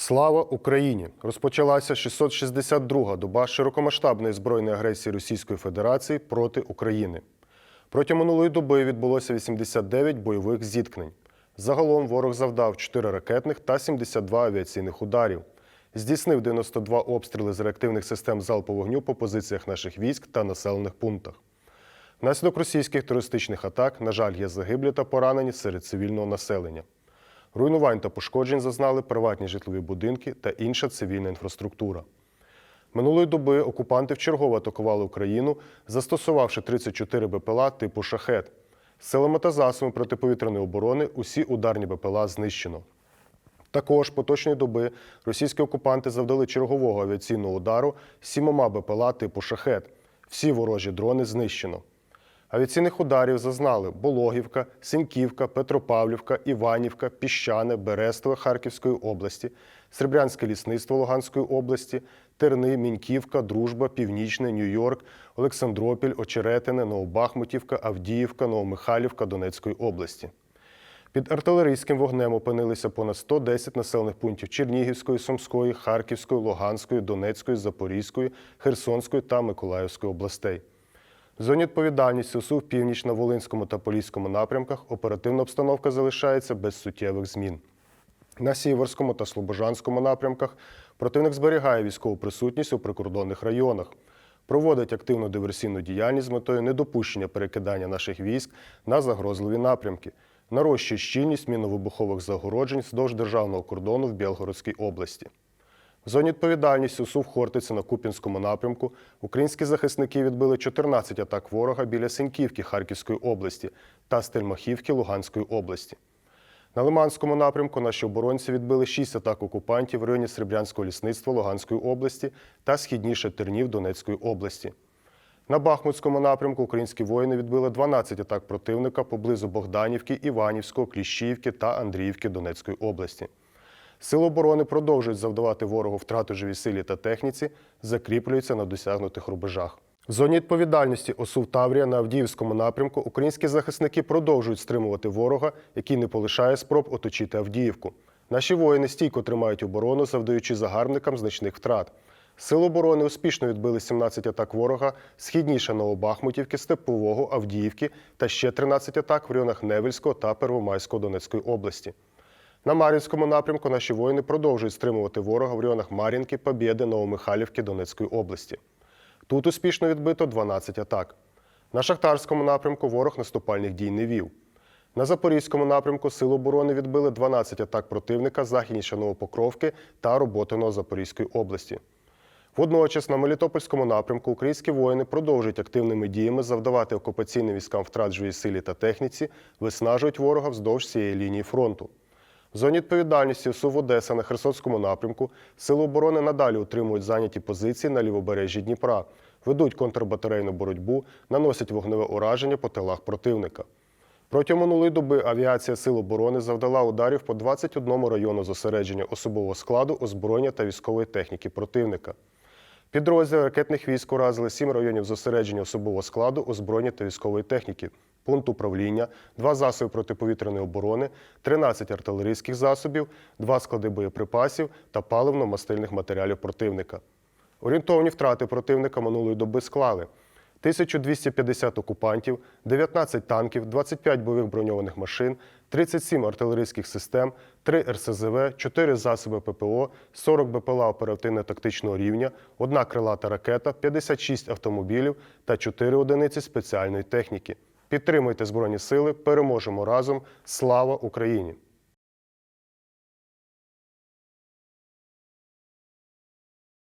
Слава Україні! Розпочалася 662-га доба широкомасштабної збройної агресії Російської Федерації проти України. Протягом минулої доби відбулося 89 бойових зіткнень. Загалом ворог завдав 4 ракетних та 72 авіаційних ударів. Здійснив 92 обстріли з реактивних систем залпового вогню по позиціях наших військ та населених пунктах. Внаслідок російських терористичних атак, на жаль, є загиблі та поранені серед цивільного населення. Руйнувань та пошкоджень зазнали приватні житлові будинки та інша цивільна інфраструктура. Минулої доби окупанти вчергово атакували Україну, застосувавши 34 БПЛА типу шахет. Силами та засобами протиповітряної оборони усі ударні БПЛА знищено. Також поточної доби російські окупанти завдали чергового авіаційного удару сімома БПЛА типу шахет. Всі ворожі дрони знищено. Авіаційних ударів зазнали Бологівка, Синьківка, Петропавлівка, Іванівка, Піщане, Берестове Харківської області, Сребрянське лісництво Луганської області, Терни, Міньківка, Дружба, Північне, Нью-Йорк, Олександропіль, Очеретине, Новобахмутівка, Авдіївка, Новомихайлівка Донецької області. Під артилерійським вогнем опинилися понад 110 населених пунктів Чернігівської, Сумської, Харківської, Луганської, Донецької, Запорізької, Херсонської та Миколаївської областей. В зоні відповідальності УСУ в північ на Волинському та Поліському напрямках оперативна обстановка залишається без суттєвих змін. На Сіверському та Слобожанському напрямках противник зберігає військову присутність у прикордонних районах, проводить активну диверсійну діяльність з метою недопущення перекидання наших військ на загрозливі напрямки, нарощує щільність мінно-вибухових загороджень вздовж державного кордону в Білгородській області. В зоні відповідальності УСУ в Хортиці на Куп'янському напрямку українські захисники відбили 14 атак ворога біля Синьківки Харківської області та Стельмахівки Луганської області. На Лиманському напрямку наші оборонці відбили 6 атак окупантів в районі Сребрянського лісництва Луганської області та східніше Тернів Донецької області. На Бахмутському напрямку українські воїни відбили 12 атак противника поблизу Богданівки, Іванівського, Кліщіївки та Андріївки Донецької області. Сили оборони продовжують завдавати ворогу втрати живій силі та техніці, закріплюються на досягнутих рубежах. В зоні відповідальності ОСУВ Таврія на Авдіївському напрямку українські захисники продовжують стримувати ворога, який не полишає спроб оточити Авдіївку. Наші воїни стійко тримають оборону, завдаючи загарбникам значних втрат. Сили оборони успішно відбили 17 атак ворога східніше Новобахмутівки, Степового, Авдіївки та ще 13 атак в районах Невельського та Первомайського Донецької області. На Мар'їнському напрямку наші воїни продовжують стримувати ворога в районах Мар'їнки, Побєди, Новомихайлівки Донецької області. Тут успішно відбито 12 атак. На Шахтарському напрямку ворог наступальних дій не вів. На Запорізькому напрямку Сили оборони відбили 12 атак противника західніше Новопокровки та Роботиного Запорізької області. Водночас на Мелітопольському напрямку українські воїни продовжують активними діями завдавати окупаційним військам втрат живій силі та техніці, виснажують ворога вздовж цієї лінії фронту. В зоні відповідальності СУВ Одеса на Херсонському напрямку Сили оборони надалі утримують зайняті позиції на лівобережжі Дніпра, ведуть контрбатарейну боротьбу, наносять вогневе ураження по тилах противника. Протягом минулої доби авіація Сил оборони завдала ударів по 21 району зосередження особового складу, озброєння та військової техніки противника. Підрозділи ракетних військ уразили 7 районів зосередження особового складу, озброєння та військової техніки, пункт управління, 2 засоби протиповітряної оборони, 13 артилерійських засобів, 2 склади боєприпасів та паливно-мастильних матеріалів противника. Орієнтовні втрати противника минулої доби склали 1250 окупантів, 19 танків, 25 бойових броньованих машин, 37 артилерійських систем, 3 РСЗВ, 4 засоби ППО, 40 БПЛА оперативно-тактичного рівня, 1 крилата ракета, 56 автомобілів та 4 одиниці спеціальної техніки. Підтримуйте Збройні Сили, переможемо разом. Слава Україні!